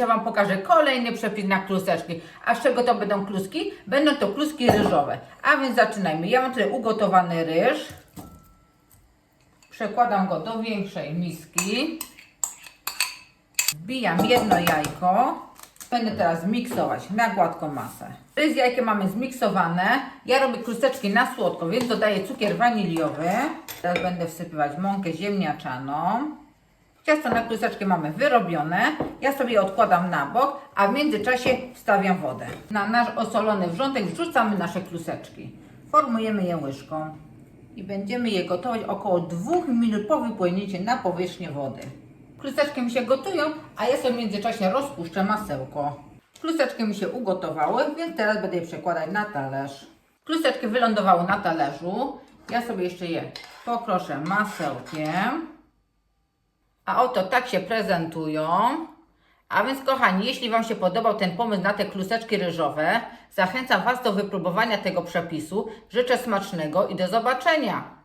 Ja Wam pokażę kolejny przepis na kluseczki. A z czego to będą kluski? Będą to kluski ryżowe. A więc zaczynajmy. Ja mam tutaj ugotowany ryż. Przekładam go do większej miski. Wbijam jedno jajko. Będę teraz miksować na gładką masę. Ryż z jajkiem mamy zmiksowane. Ja robię kluseczki na słodko, więc dodaję cukier waniliowy. Teraz będę wsypywać mąkę ziemniaczaną. Ciasto na kluseczki mamy wyrobione. Ja sobie je odkładam na bok, a w międzyczasie wstawiam wodę. Na nasz osolony wrzątek wrzucamy nasze kluseczki. Formujemy je łyżką i będziemy je gotować około 2 minut po wypłynięciu na powierzchnię wody. Kluseczki mi się gotują, a ja sobie w międzyczasie rozpuszczę masełko. Kluseczki mi się ugotowały, więc teraz będę je przekładać na talerz. Kluseczki wylądowały na talerzu. Ja sobie jeszcze je pokroszę masełkiem. A oto tak się prezentują. A więc kochani, jeśli Wam się podobał ten pomysł na te kluseczki ryżowe, zachęcam Was do wypróbowania tego przepisu. Życzę smacznego i do zobaczenia.